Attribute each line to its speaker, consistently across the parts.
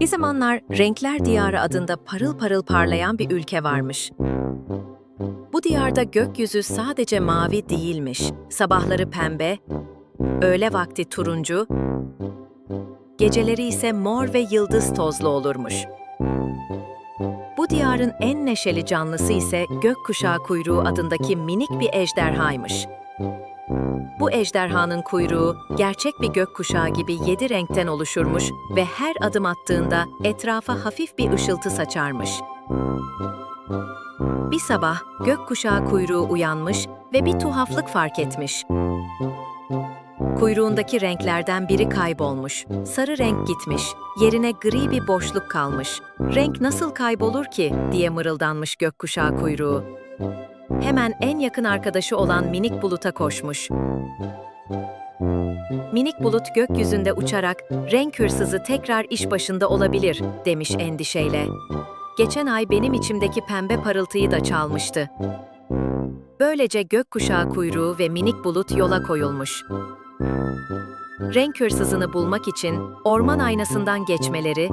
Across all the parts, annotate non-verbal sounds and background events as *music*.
Speaker 1: Bir zamanlar Renkler Diyarı adında parıl parıl parlayan bir ülke varmış. Bu diyarda gökyüzü sadece mavi değilmiş. Sabahları pembe, öğle vakti turuncu, geceleri ise mor ve yıldız tozlu olurmuş. Bu diyarın en neşeli canlısı ise gökkuşağı kuyruğu adındaki minik bir ejderhaymış. Bu ejderhanın kuyruğu gerçek bir gökkuşağı gibi yedi renkten oluşurmuş ve her adım attığında etrafa hafif bir ışıltı saçarmış. Bir sabah gökkuşağı kuyruğu uyanmış ve bir tuhaflık fark etmiş. Kuyruğundaki renklerden biri kaybolmuş. Sarı renk gitmiş. Yerine gri bir boşluk kalmış. Renk nasıl kaybolur ki diye mırıldanmış gökkuşağı kuyruğu. Hemen en yakın arkadaşı olan minik buluta koşmuş. Minik bulut gökyüzünde uçarak renk hırsızı tekrar iş başında olabilir demiş endişeyle. Geçen ay benim içimdeki pembe parıltıyı da çalmıştı. Böylece gökkuşağı kuyruğu ve minik bulut yola koyulmuş. Renk hırsızını bulmak için orman aynasından geçmeleri,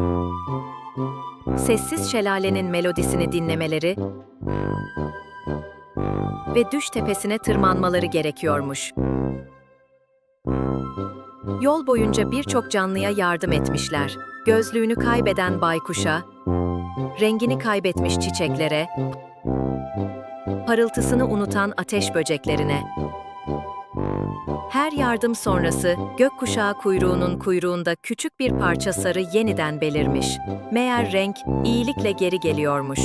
Speaker 1: sessiz şelalenin melodisini dinlemeleri ve düş tepesine tırmanmaları gerekiyormuş. Yol boyunca birçok canlıya yardım etmişler. Gözlüğünü kaybeden baykuşa, rengini kaybetmiş çiçeklere, parıltısını unutan ateş böceklerine. Her yardım sonrası gökkuşağı kuyruğunun kuyruğunda küçük bir parça sarı yeniden belirmiş. Meğer renk iyilikle geri geliyormuş.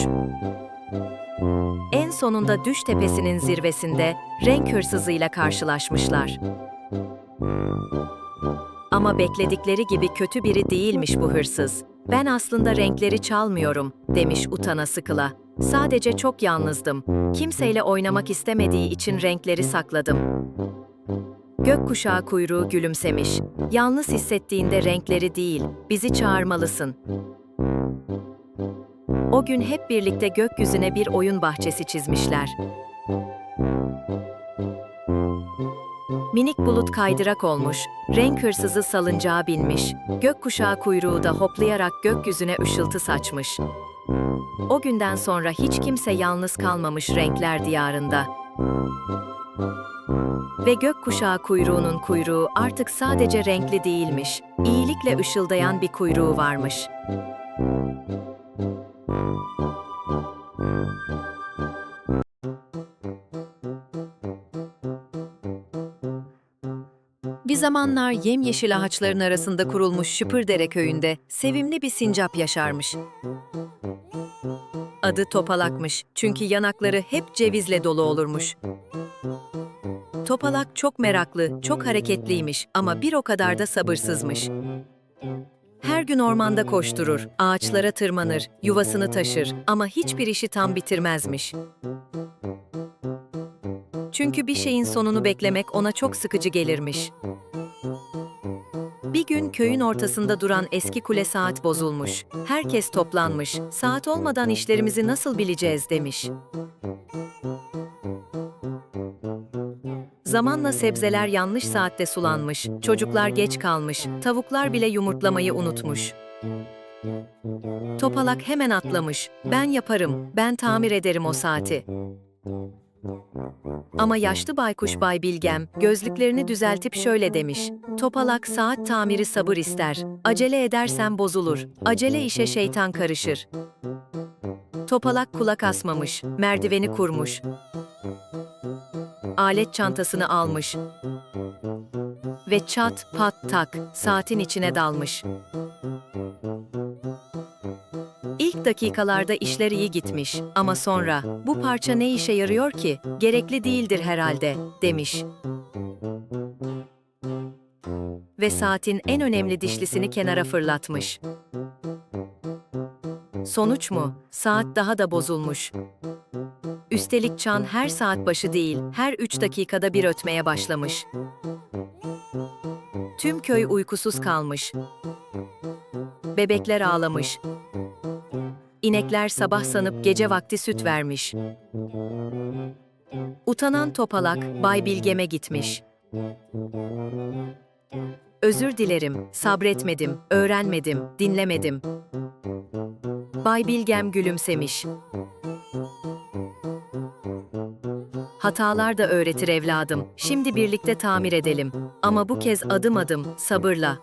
Speaker 1: En sonunda düş tepesinin zirvesinde renk hırsızıyla karşılaşmışlar. Ama bekledikleri gibi kötü biri değilmiş bu hırsız. Ben aslında renkleri çalmıyorum, demiş utana sıkıla. Sadece çok yalnızdım. Kimseyle oynamak istemediği için renkleri sakladım. Gökkuşağı kuyruğu gülümsemiş. Yalnız hissettiğinde renkleri değil, bizi çağırmalısın. O gün hep birlikte gökyüzüne bir oyun bahçesi çizmişler. Minik bulut kaydırak olmuş, renk hırsızı salıncağa binmiş, gökkuşağı kuyruğu da hoplayarak gökyüzüne ışıltı saçmış. O günden sonra hiç kimse yalnız kalmamış renkler diyarında. Ve gökkuşağı kuyruğunun kuyruğu artık sadece renkli değilmiş, iyilikle ışıldayan bir kuyruğu varmış. Bir zamanlar yemyeşil ağaçların arasında kurulmuş Şıpırdere köyünde sevimli bir sincap yaşarmış. Adı Topalak'mış çünkü yanakları hep cevizle dolu olurmuş. Topalak çok meraklı, çok hareketliymiş ama bir o kadar da sabırsızmış. Her gün ormanda koşturur, ağaçlara tırmanır, yuvasını taşır ama hiçbir işi tam bitirmezmiş. Çünkü bir şeyin sonunu beklemek ona çok sıkıcı gelirmiş. Bir gün köyün ortasında duran eski kule saat bozulmuş. Herkes toplanmış. Saat olmadan işlerimizi nasıl bileceğiz demiş. Zamanla sebzeler yanlış saatte sulanmış, çocuklar geç kalmış, tavuklar bile yumurtlamayı unutmuş. Topalak hemen atlamış. Ben yaparım, ben tamir ederim o saati. Ama yaşlı baykuş Bay Bilgem gözlüklerini düzeltip şöyle demiş. Topalak saat tamiri sabır ister. Acele edersen bozulur. Acele işe şeytan karışır. Topalak kulak asmamış, merdiveni kurmuş. Alet çantasını almış. Ve çat pat tak saatin içine dalmış. İlk dakikalarda işler iyi gitmiş ama sonra bu parça ne işe yarıyor ki? Gerekli değildir herhalde demiş. Ve saatin en önemli dişlisini kenara fırlatmış. Sonuç mu? Saat daha da bozulmuş. Üstelik çan her saat başı değil, her üç dakikada bir ötmeye başlamış. Tüm köy uykusuz kalmış. Bebekler ağlamış. İnekler sabah sanıp gece vakti süt vermiş. Utanan topalak Bay Bilgem'e gitmiş. Özür dilerim, sabretmedim, öğrenmedim, dinlemedim. Bay Bilgem gülümsemiş. Hatalar da öğretir evladım. Şimdi birlikte tamir edelim. Ama bu kez adım adım, sabırla.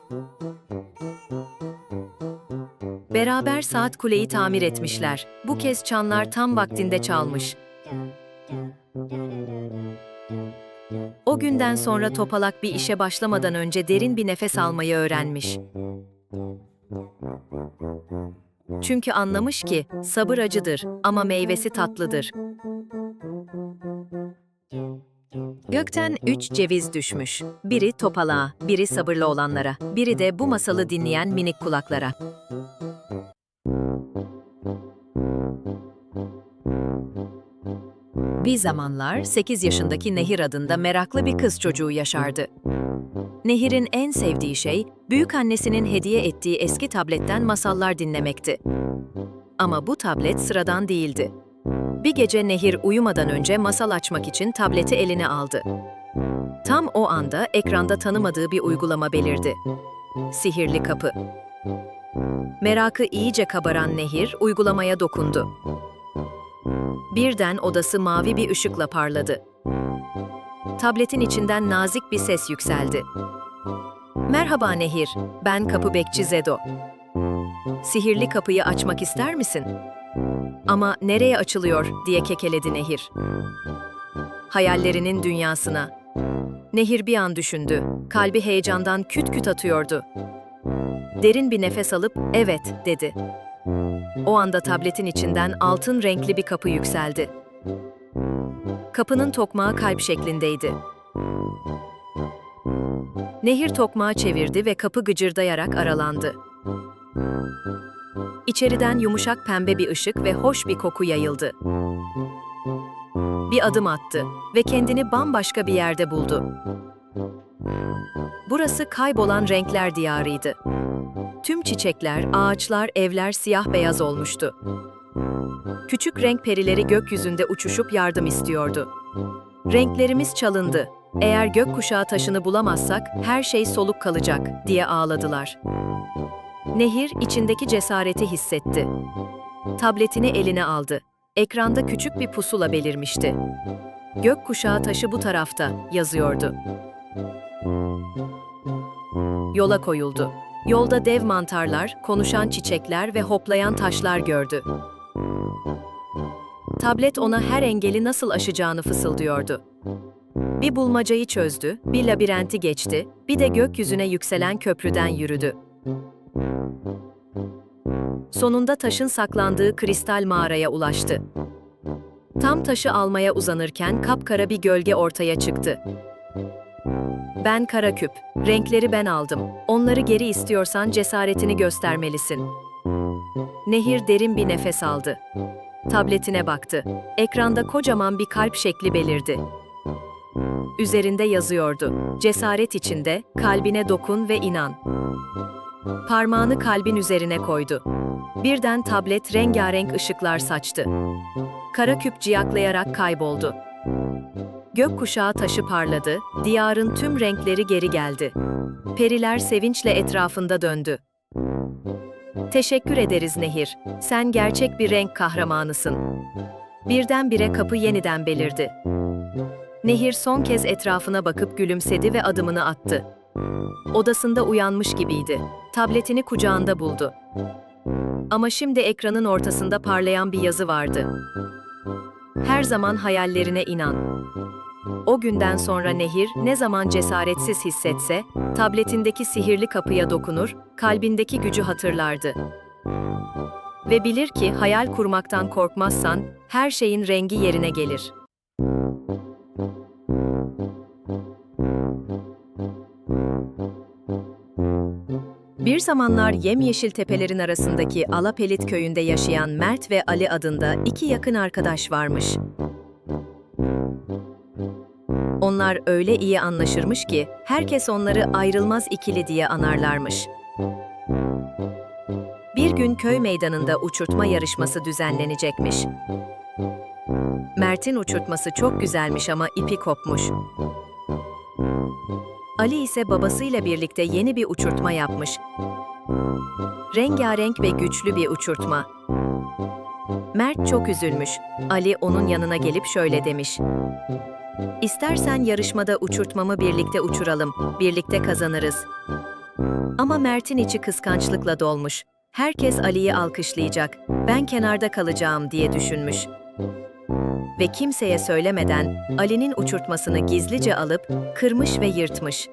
Speaker 1: Beraber saat kuleyi tamir etmişler. Bu kez çanlar tam vaktinde çalmış. O günden sonra Topalak bir işe başlamadan önce derin bir nefes almayı öğrenmiş. Çünkü anlamış ki sabır acıdır ama meyvesi tatlıdır. Gökten üç ceviz düşmüş. Biri Topalak'a, biri sabırlı olanlara, biri de bu masalı dinleyen minik kulaklara. Bir zamanlar 8 yaşındaki Nehir adında meraklı bir kız çocuğu yaşardı. Nehir'in en sevdiği şey, büyük annesinin hediye ettiği eski tabletten masallar dinlemekti. Ama bu tablet sıradan değildi. Bir gece Nehir uyumadan önce masal açmak için tableti eline aldı. Tam o anda ekranda tanımadığı bir uygulama belirdi. Sihirli kapı. Merakı iyice kabaran Nehir uygulamaya dokundu. Birden odası mavi bir ışıkla parladı. Tabletin içinden nazik bir ses yükseldi. Merhaba Nehir, ben kapı bekçi Zedo. Sihirli kapıyı açmak ister misin? Ama nereye açılıyor diye kekeledi Nehir. Hayallerinin dünyasına. Nehir bir an düşündü. Kalbi heyecandan küt küt atıyordu. Derin bir nefes alıp evet dedi. O anda tabletin içinden altın renkli bir kapı yükseldi. Kapının tokmağı kalp şeklindeydi. Nehir tokmağı çevirdi ve kapı gıcırdayarak aralandı. İçeriden yumuşak pembe bir ışık ve hoş bir koku yayıldı. Bir adım attı ve kendini bambaşka bir yerde buldu. Burası kaybolan renkler diyarıydı. Tüm çiçekler, ağaçlar, evler siyah beyaz olmuştu. Küçük renk perileri gökyüzünde uçuşup yardım istiyordu. Renklerimiz çalındı. Eğer gökkuşağı taşını bulamazsak her şey soluk kalacak diye ağladılar. Nehir içindeki cesareti hissetti. Tabletini eline aldı. Ekranda küçük bir pusula belirmişti. Gökkuşağı taşı bu tarafta yazıyordu. Yola koyuldu. Yolda dev mantarlar, konuşan çiçekler ve hoplayan taşlar gördü. Tablet ona her engeli nasıl aşacağını fısıldıyordu. Bir bulmacayı çözdü, bir labirenti geçti, bir de gökyüzüne yükselen köprüden yürüdü. Sonunda taşın saklandığı kristal mağaraya ulaştı. Tam taşı almaya uzanırken kapkara bir gölge ortaya çıktı. Ben kara küp, renkleri ben aldım. Onları geri istiyorsan cesaretini göstermelisin. Nehir derin bir nefes aldı. Tabletine baktı. Ekranda kocaman bir kalp şekli belirdi. Üzerinde yazıyordu. Cesaret içinde, kalbine dokun ve inan. Parmağını kalbin üzerine koydu. Birden tablet rengarenk ışıklar saçtı. Kara küp ciyaklayarak kayboldu. Gökkuşağı taşı parladı, diyarın tüm renkleri geri geldi. Periler sevinçle etrafında döndü. Teşekkür ederiz Nehir. Sen gerçek bir renk kahramanısın. Birdenbire kapı yeniden belirdi. Nehir son kez etrafına bakıp gülümsedi ve adımını attı. Odasında uyanmış gibiydi. Tabletini kucağında buldu. Ama şimdi ekranın ortasında parlayan bir yazı vardı. Her zaman hayallerine inan. O günden sonra Nehir ne zaman cesaretsiz hissetse, tabletindeki sihirli kapıya dokunur, kalbindeki gücü hatırlardı. Ve bilir ki hayal kurmaktan korkmazsan her şeyin rengi yerine gelir. Bir zamanlar yemyeşil tepelerin arasındaki Alapelit köyünde yaşayan Mert ve Ali adında iki yakın arkadaş varmış. Onlar öyle iyi anlaşırmış ki herkes onları ayrılmaz ikili diye anarlarmış. Bir gün köy meydanında uçurtma yarışması düzenlenecekmiş. Mert'in uçurtması çok güzelmiş ama ipi kopmuş. Ali ise babasıyla birlikte yeni bir uçurtma yapmış. Rengarenk ve güçlü bir uçurtma. Mert çok üzülmüş. Ali onun yanına gelip şöyle demiş. İstersen yarışmada uçurtmamı birlikte uçuralım, birlikte kazanırız. Ama Mert'in içi kıskançlıkla dolmuş. Herkes Ali'yi alkışlayacak, ben kenarda kalacağım diye düşünmüş. Ve kimseye söylemeden Ali'nin uçurtmasını gizlice alıp kırmış ve yırtmış.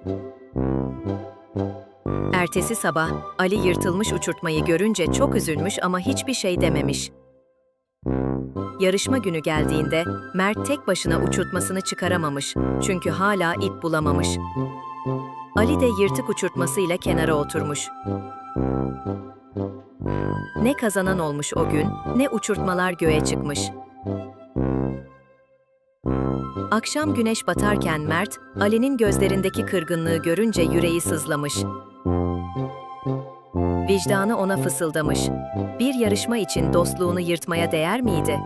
Speaker 1: Ertesi sabah Ali yırtılmış uçurtmayı görünce çok üzülmüş ama hiçbir şey dememiş. Yarışma günü geldiğinde Mert tek başına uçurtmasını çıkaramamış çünkü hala ip bulamamış. Ali de yırtık uçurtmasıyla kenara oturmuş. Ne kazanan olmuş o gün, ne uçurtmalar göğe çıkmış. Akşam güneş batarken Mert, Ali'nin gözlerindeki kırgınlığı görünce yüreği sızlamış. Vicdanı ona fısıldamış. Bir yarışma için dostluğunu yırtmaya değer miydi?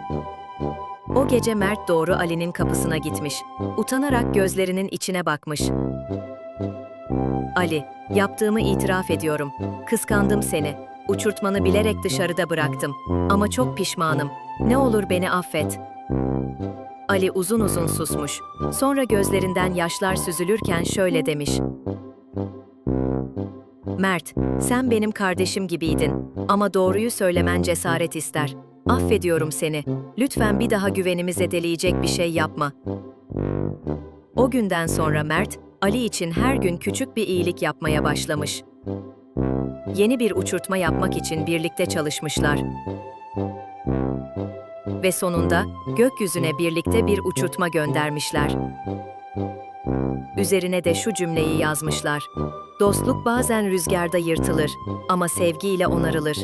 Speaker 1: O gece Mert doğru Ali'nin kapısına gitmiş. Utanarak gözlerinin içine bakmış. Ali, yaptığımı itiraf ediyorum. Kıskandım seni. Uçurtmanı bilerek dışarıda bıraktım. Ama çok pişmanım. Ne olur beni affet. Ali uzun uzun susmuş. Sonra gözlerinden yaşlar süzülürken şöyle demiş. Mert, sen benim kardeşim gibiydin ama doğruyu söylemen cesaret ister. Affediyorum seni. Lütfen bir daha güvenimi zedeleyecek bir şey yapma. O günden sonra Mert, Ali için her gün küçük bir iyilik yapmaya başlamış. Yeni bir uçurtma yapmak için birlikte çalışmışlar. Ve sonunda gökyüzüne birlikte bir uçurtma göndermişler. Üzerine de şu cümleyi yazmışlar. Dostluk bazen rüzgarda yırtılır ama sevgiyle onarılır.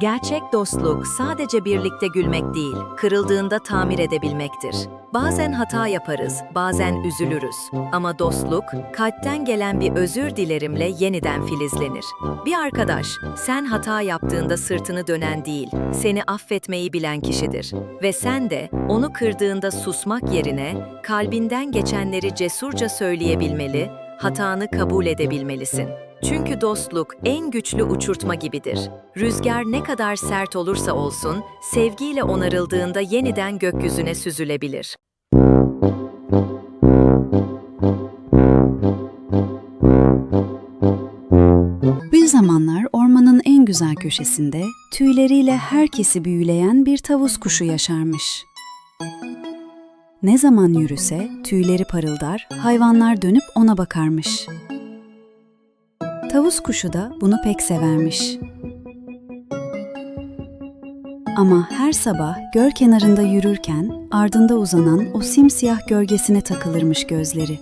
Speaker 1: Gerçek dostluk sadece birlikte gülmek değil, kırıldığında tamir edebilmektir. Bazen hata yaparız, bazen üzülürüz. Ama dostluk, kalpten gelen bir özür dilerimle yeniden filizlenir. Bir arkadaş, sen hata yaptığında sırtını dönen değil, seni affetmeyi bilen kişidir. Ve sen de onu kırdığında susmak yerine kalbinden geçenleri cesurca söyleyebilmeli, hatanı kabul edebilmelisin. Çünkü dostluk en güçlü uçurtma gibidir. Rüzgar ne kadar sert olursa olsun, sevgiyle onarıldığında yeniden gökyüzüne süzülebilir.
Speaker 2: Bir zamanlar ormanın en güzel köşesinde tüyleriyle herkesi büyüleyen bir tavus kuşu yaşarmış. Ne zaman yürüse tüyleri parıldar, hayvanlar dönüp ona bakarmış. Tavus kuşu da bunu pek severmiş. Ama her sabah göl kenarında yürürken ardında uzanan o simsiyah gölgesine takılırmış gözleri.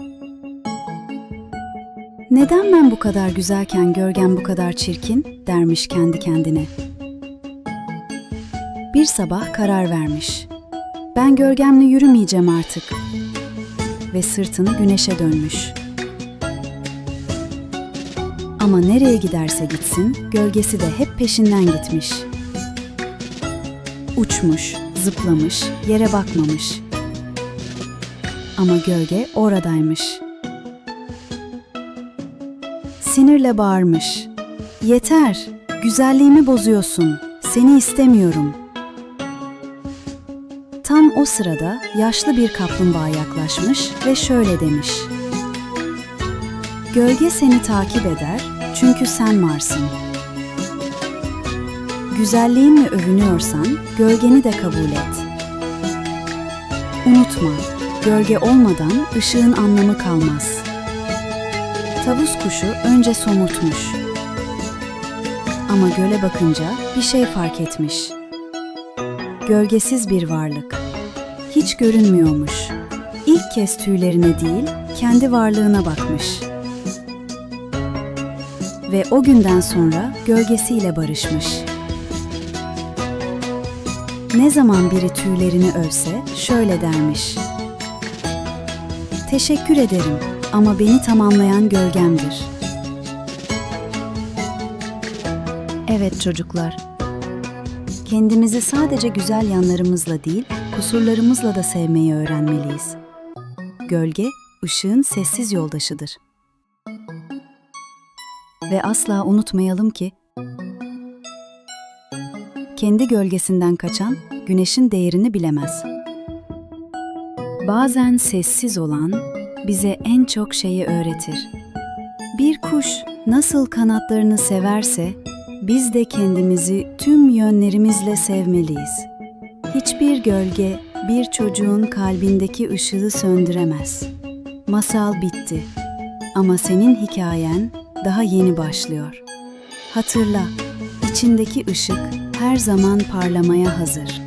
Speaker 2: Neden ben bu kadar güzelken gölgem bu kadar çirkin dermiş kendi kendine. Bir sabah karar vermiş. Ben gölgemle yürümeyeceğim artık. Ve sırtını güneşe dönmüş. Ama nereye giderse gitsin, gölgesi de hep peşinden gitmiş. Uçmuş, zıplamış, yere bakmamış. Ama gölge oradaymış. Sinirle bağırmış. Yeter, güzelliğimi bozuyorsun. Seni istemiyorum. Tam o sırada yaşlı bir kaplumbağa yaklaşmış ve şöyle demiş. Gölge seni takip eder çünkü sen varsın. Güzelliğinle övünüyorsan gölgeni de kabul et. Unutma, gölge olmadan ışığın anlamı kalmaz. Tavus kuşu önce somurtmuş. Ama göle bakınca bir şey fark etmiş. Gölgesiz bir varlık. Hiç görünmüyormuş. İlk kez tüylerine değil, kendi varlığına bakmış. Ve o günden sonra gölgesiyle barışmış. Ne zaman biri tüylerini övse şöyle dermiş. Teşekkür ederim ama beni tamamlayan gölgemdir. Evet çocuklar. Kendimizi sadece güzel yanlarımızla değil, kusurlarımızla da sevmeyi öğrenmeliyiz. Gölge ışığın sessiz yoldaşıdır. Ve asla unutmayalım ki kendi gölgesinden kaçan güneşin değerini bilemez. Bazen sessiz olan bize en çok şeyi öğretir. Bir kuş nasıl kanatlarını severse biz de kendimizi tüm yönlerimizle sevmeliyiz. Hiçbir gölge bir çocuğun kalbindeki ışığı söndüremez. Masal bitti. Ama senin hikayen daha yeni başlıyor. Hatırla, içindeki ışık her zaman parlamaya hazır.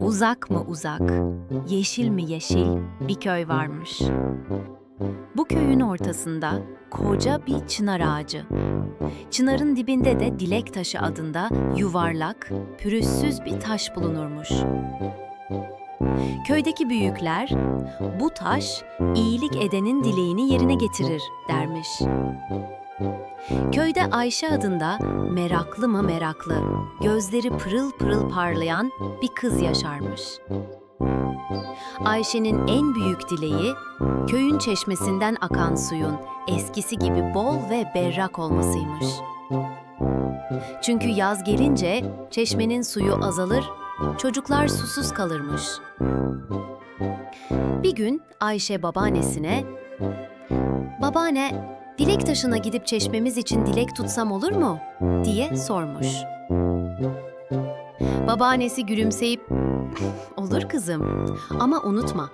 Speaker 3: Uzak mı uzak, yeşil mi yeşil bir köy varmış. Bu köyün ortasında koca bir çınar ağacı. Çınarın dibinde de dilek taşı adında yuvarlak, pürüzsüz bir taş bulunurmuş. Köydeki büyükler bu taş iyilik edenin dileğini yerine getirir dermiş. Köyde Ayşe adında meraklı mı meraklı, gözleri pırıl pırıl parlayan bir kız yaşarmış. Ayşe'nin en büyük dileği köyün çeşmesinden akan suyun eskisi gibi bol ve berrak olmasıymış. Çünkü yaz gelince çeşmenin suyu azalır, çocuklar susuz kalırmış. Bir gün Ayşe babaannesine "Babaanne, dilek taşına gidip çeşmemiz için dilek tutsam olur mu?" diye sormuş. Babaannesi gülümseyip "Olur kızım ama unutma.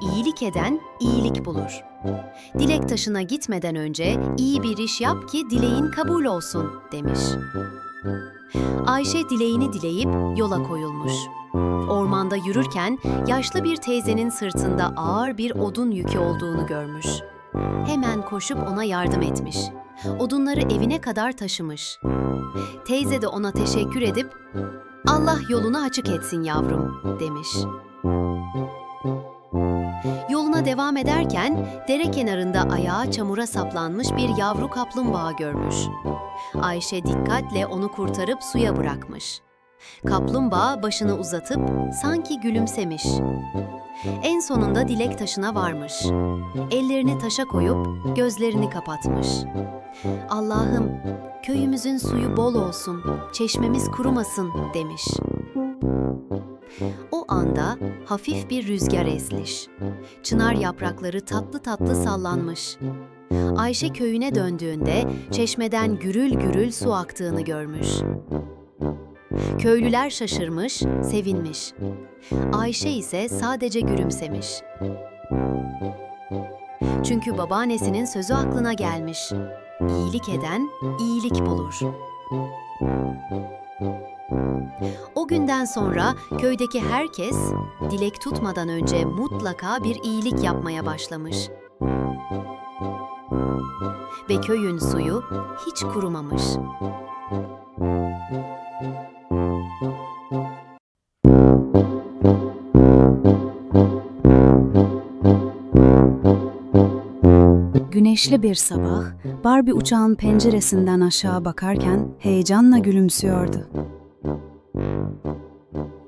Speaker 3: iyilik eden iyilik bulur. Dilek taşına gitmeden önce iyi bir iş yap ki dileğin kabul olsun." demiş. Ayşe dileğini dileyip yola koyulmuş. Ormanda yürürken yaşlı bir teyzenin sırtında ağır bir odun yükü olduğunu görmüş. Hemen koşup ona yardım etmiş. Odunları evine kadar taşımış. Teyze de ona teşekkür edip Allah yolunu açık etsin yavrum demiş. Yoluna devam ederken dere kenarında ayağı çamura saplanmış bir yavru kaplumbağa görmüş. Ayşe dikkatle onu kurtarıp suya bırakmış. Kaplumbağa başını uzatıp sanki gülümsemiş. En sonunda dilek taşına varmış. Ellerini taşa koyup gözlerini kapatmış. Allah'ım köyümüzün suyu bol olsun, çeşmemiz kurumasın demiş. O anda hafif bir rüzgar esmiş. Çınar yaprakları tatlı tatlı sallanmış. Ayşe köyüne döndüğünde çeşmeden gürül gürül su aktığını görmüş. Köylüler şaşırmış, sevinmiş. Ayşe ise sadece gülümsemiş. Çünkü babaannesinin sözü aklına gelmiş. İyilik eden iyilik bulur. O günden sonra köydeki herkes dilek tutmadan önce mutlaka bir iyilik yapmaya başlamış. Ve köyün suyu hiç kurumamış.
Speaker 2: Güneşli bir sabah, Barbie uçağın penceresinden aşağı bakarken heyecanla gülümsüyordu.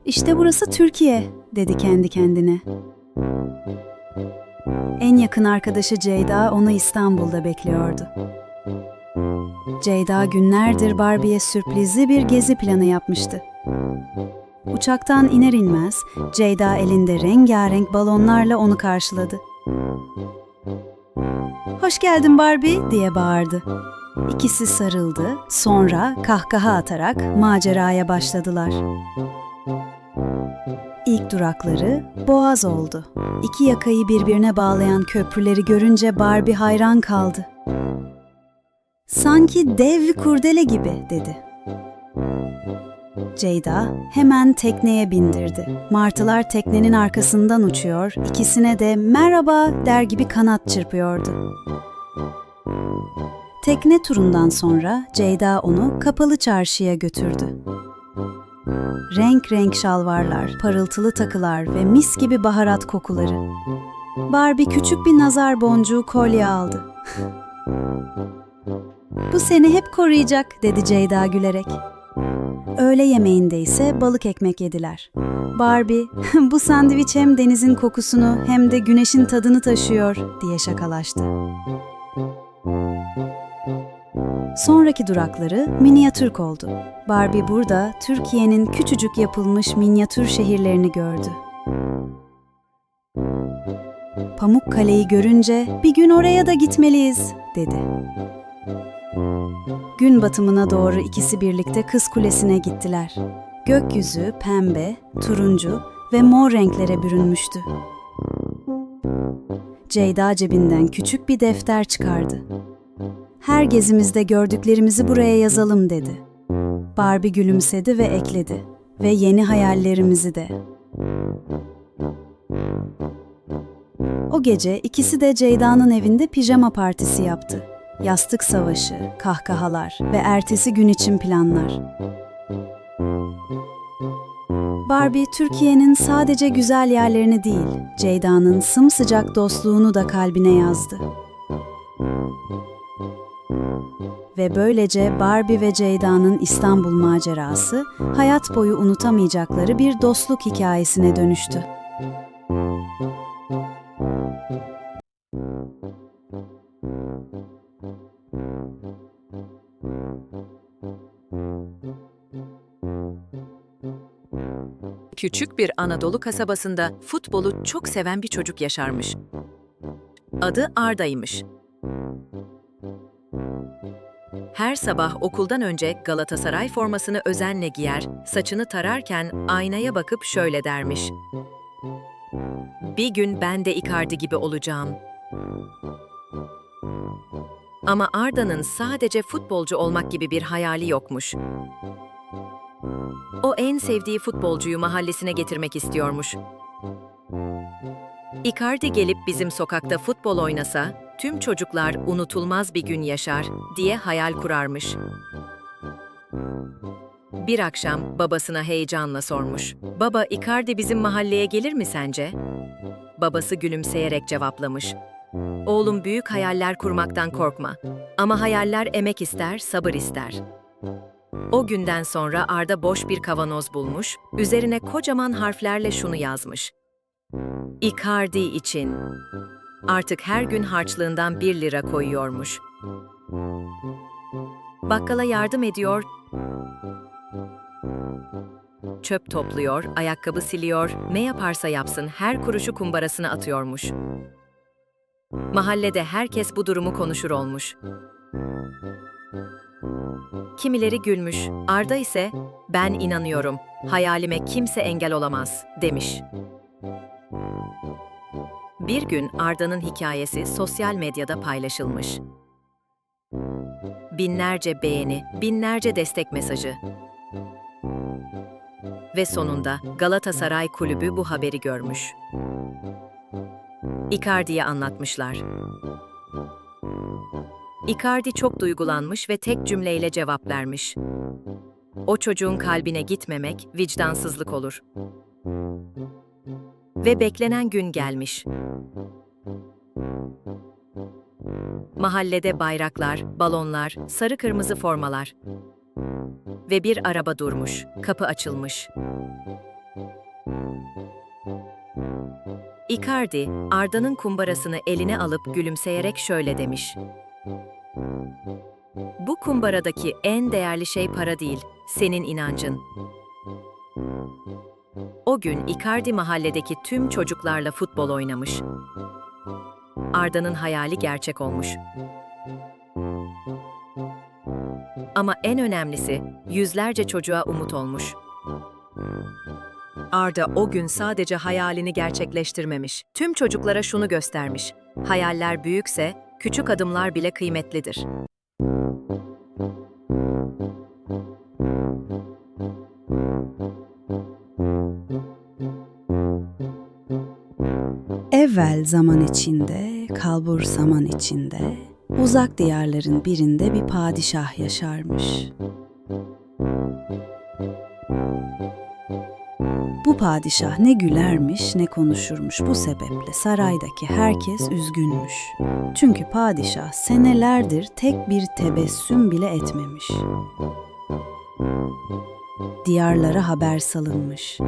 Speaker 2: İşte burası Türkiye, dedi kendi kendine. En yakın arkadaşı Ceyda onu İstanbul'da bekliyordu. Ceyda günlerdir Barbie'ye sürprizli bir gezi planı yapmıştı. Uçaktan iner inmez Ceyda elinde rengarenk balonlarla onu karşıladı. Hoş geldin Barbie diye bağırdı. İkisi sarıldı, sonra kahkaha atarak maceraya başladılar. İlk durakları Boğaz oldu. İki yakayı birbirine bağlayan köprüleri görünce Barbie hayran kaldı. Sanki dev bir kurdele gibi dedi. Ceyda hemen tekneye bindirdi. Martılar teknenin arkasından uçuyor, ikisine de merhaba der gibi kanat çırpıyordu. Tekne turundan sonra Ceyda onu kapalı çarşıya götürdü. Renk renk şalvarlar, parıltılı takılar ve mis gibi baharat kokuları. Barbie küçük bir nazar boncuğu kolye aldı. *laughs* Bu seni hep koruyacak dedi Ceyda gülerek. Öğle yemeğinde ise balık ekmek yediler. Barbie, *laughs* bu sandviç hem denizin kokusunu hem de güneşin tadını taşıyor diye şakalaştı. Sonraki durakları Minyatürk oldu. Barbie burada Türkiye'nin küçücük yapılmış minyatür şehirlerini gördü. Pamukkale'yi görünce bir gün oraya da gitmeliyiz dedi. Gün batımına doğru ikisi birlikte Kız Kulesi'ne gittiler. Gökyüzü pembe, turuncu ve mor renklere bürünmüştü. Ceyda cebinden küçük bir defter çıkardı. Her gezimizde gördüklerimizi buraya yazalım dedi. Barbie gülümsedi ve ekledi. Ve yeni hayallerimizi de. O gece ikisi de Ceyda'nın evinde pijama partisi yaptı. Yastık savaşı, kahkahalar ve ertesi gün için planlar. Barbie Türkiye'nin sadece güzel yerlerini değil, Ceyda'nın sımsıcak dostluğunu da kalbine yazdı. Ve böylece Barbie ve Ceyda'nın İstanbul macerası hayat boyu unutamayacakları bir dostluk hikayesine dönüştü.
Speaker 1: Küçük bir Anadolu kasabasında futbolu çok seven bir çocuk yaşarmış. Adı Arda'ymış. Her sabah okuldan önce Galatasaray formasını özenle giyer, saçını tararken aynaya bakıp şöyle dermiş. Bir gün ben de Icardi gibi olacağım. Ama Arda'nın sadece futbolcu olmak gibi bir hayali yokmuş. O en sevdiği futbolcuyu mahallesine getirmek istiyormuş. Icardi gelip bizim sokakta futbol oynasa, tüm çocuklar unutulmaz bir gün yaşar diye hayal kurarmış. Bir akşam babasına heyecanla sormuş. Baba, Icardi bizim mahalleye gelir mi sence? Babası gülümseyerek cevaplamış. Oğlum büyük hayaller kurmaktan korkma. Ama hayaller emek ister, sabır ister. O günden sonra Arda boş bir kavanoz bulmuş, üzerine kocaman harflerle şunu yazmış. Icardi için. Artık her gün harçlığından bir lira koyuyormuş. Bakkala yardım ediyor, çöp topluyor, ayakkabı siliyor, ne yaparsa yapsın her kuruşu kumbarasına atıyormuş. Mahallede herkes bu durumu konuşur olmuş. Kimileri gülmüş, Arda ise ben inanıyorum, hayalime kimse engel olamaz demiş. Bir gün Arda'nın hikayesi sosyal medyada paylaşılmış. Binlerce beğeni, binlerce destek mesajı. Ve sonunda Galatasaray Kulübü bu haberi görmüş. Icardi'ye anlatmışlar. Icardi çok duygulanmış ve tek cümleyle cevap vermiş. O çocuğun kalbine gitmemek vicdansızlık olur. Ve beklenen gün gelmiş. Mahallede bayraklar, balonlar, sarı kırmızı formalar. Ve bir araba durmuş, kapı açılmış. Icardi, Arda'nın kumbarasını eline alıp gülümseyerek şöyle demiş. Bu kumbaradaki en değerli şey para değil, senin inancın. O gün Icardi mahalledeki tüm çocuklarla futbol oynamış. Arda'nın hayali gerçek olmuş. Ama en önemlisi yüzlerce çocuğa umut olmuş. Arda o gün sadece hayalini gerçekleştirmemiş. Tüm çocuklara şunu göstermiş. Hayaller büyükse küçük adımlar bile kıymetlidir.
Speaker 2: Zaman içinde, kalbur zaman içinde, uzak diyarların birinde bir padişah yaşarmış. Bu padişah ne gülermiş ne konuşurmuş bu sebeple saraydaki herkes üzgünmüş. Çünkü padişah senelerdir tek bir tebessüm bile etmemiş. Diyarlara haber salınmış.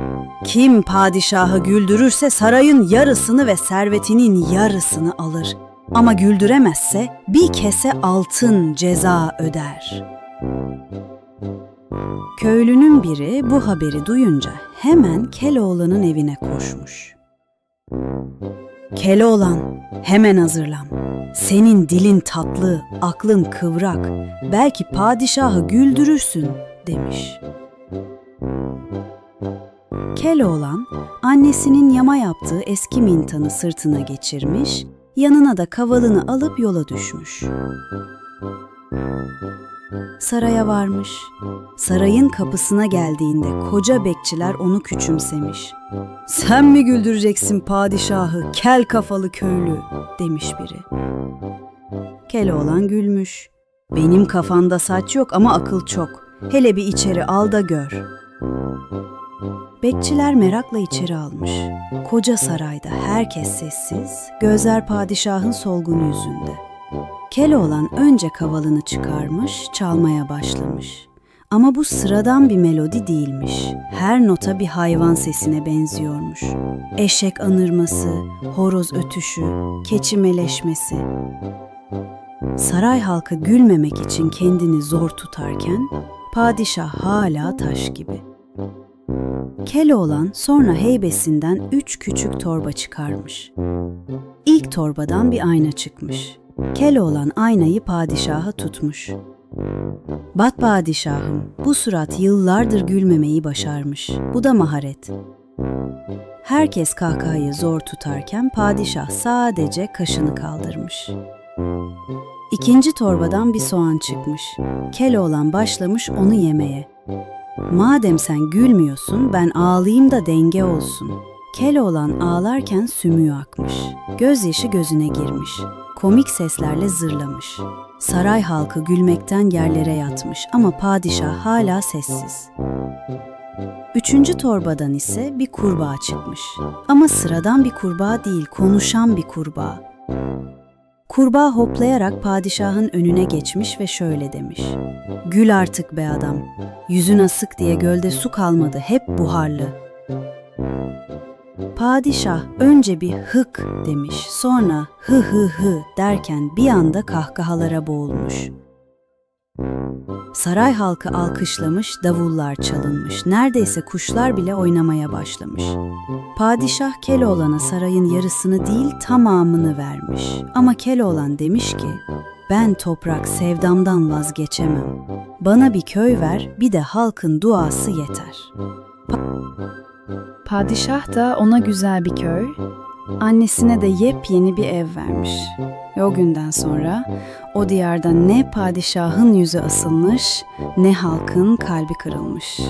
Speaker 2: Kim padişahı güldürürse sarayın yarısını ve servetinin yarısını alır. Ama güldüremezse bir kese altın ceza öder. Köylünün biri bu haberi duyunca hemen Keloğlan'ın evine koşmuş. Keloğlan, hemen hazırlan. Senin dilin tatlı, aklın kıvrak. Belki padişahı güldürürsün, demiş. Keloğlan, annesinin yama yaptığı eski mintanı sırtına geçirmiş, yanına da kavalını alıp yola düşmüş. Saraya varmış. Sarayın kapısına geldiğinde koca bekçiler onu küçümsemiş. Sen mi güldüreceksin padişahı, kel kafalı köylü, demiş biri. Keloğlan gülmüş. Benim kafanda saç yok ama akıl çok. Hele bir içeri al da gör. Bekçiler merakla içeri almış. Koca sarayda herkes sessiz, gözler padişahın solgun yüzünde. Keloğlan önce kavalını çıkarmış, çalmaya başlamış. Ama bu sıradan bir melodi değilmiş. Her nota bir hayvan sesine benziyormuş. Eşek anırması, horoz ötüşü, keçi meleşmesi. Saray halkı gülmemek için kendini zor tutarken padişah hala taş gibi. Keloğlan sonra heybesinden üç küçük torba çıkarmış. İlk torbadan bir ayna çıkmış. Keloğlan aynayı padişaha tutmuş. Bat padişahım, bu surat yıllardır gülmemeyi başarmış. Bu da maharet. Herkes kahkahayı zor tutarken padişah sadece kaşını kaldırmış. İkinci torbadan bir soğan çıkmış. Keloğlan başlamış onu yemeye. Madem sen gülmüyorsun, ben ağlayayım da denge olsun. Keloğlan ağlarken sümüğü akmış. Gözyaşı gözüne girmiş. Komik seslerle zırlamış. Saray halkı gülmekten yerlere yatmış ama padişah hala sessiz. Üçüncü torbadan ise bir kurbağa çıkmış. Ama sıradan bir kurbağa değil, konuşan bir kurbağa. Kurbağa hoplayarak padişahın önüne geçmiş ve şöyle demiş. Gül artık be adam. Yüzün asık diye gölde su kalmadı, hep buharlı. Padişah önce bir hık demiş, sonra hı hı hı derken bir anda kahkahalara boğulmuş. Saray halkı alkışlamış, davullar çalınmış, neredeyse kuşlar bile oynamaya başlamış. Padişah Keloğlan'a sarayın yarısını değil tamamını vermiş. Ama Keloğlan demiş ki, ben toprak sevdamdan vazgeçemem. Bana bir köy ver, bir de halkın duası yeter.
Speaker 4: Padişah da ona güzel bir köy, annesine de yepyeni bir ev vermiş. Ve o günden sonra o diyarda ne padişahın yüzü asılmış ne halkın kalbi kırılmış.